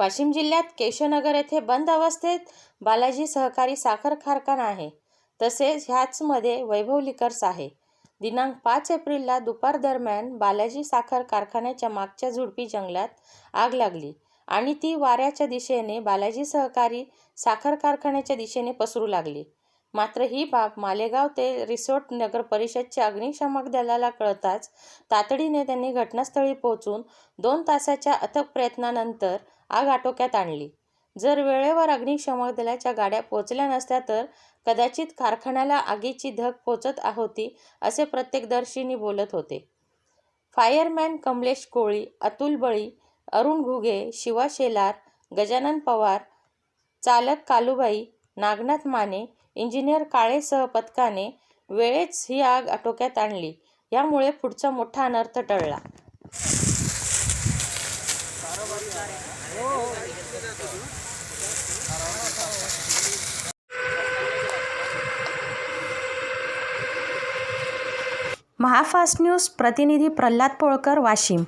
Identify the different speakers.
Speaker 1: वाशिम जिल्ह्यात केशवनगर येथे बंद अवस्थेत बालाजी सहकारी साखर कारखाना आहे. तसेच ह्याचमध्ये वैभव लिकर्स आहे. दिनांक पाच एप्रिलला दुपार दरम्यान बालाजी साखर कारखान्याच्या मागच्या झुडपी जंगलात आग लागली आणि ती वाऱ्याच्या दिशेने बालाजी सहकारी साखर कारखान्याच्या दिशेने पसरू लागली. मात्र ही बाब मालेगाव ते रिसोट नगर परिषदच्या अग्निशामक दलाला कळताच तातडीने त्यांनी घटनास्थळी पोहोचून दोन तासाच्या अथक प्रयत्नानंतर आग आटोक्यात आणली. जर वेळेवर अग्निशमक दलाच्या गाड्या पोचल्या नसत्या तर कदाचित कारखान्याला आगीची धग पोचत होती असे प्रत्येकदर्शींनी बोलत होते. फायरमॅन कमलेश कोळी अतुल बळी अरुण घुगे शिवा शेलार गजानन पवार चालक कालूबाई नागनाथ माने इंजिनियर काळेसह पथकाने वेळेच ही आग आटोक्यात आणली. यामुळे पुढचा मोठा अनर्थ टळला. महाफास्ट न्यूज प्रतिनिधी प्रल्हाद पोळकर वाशिम.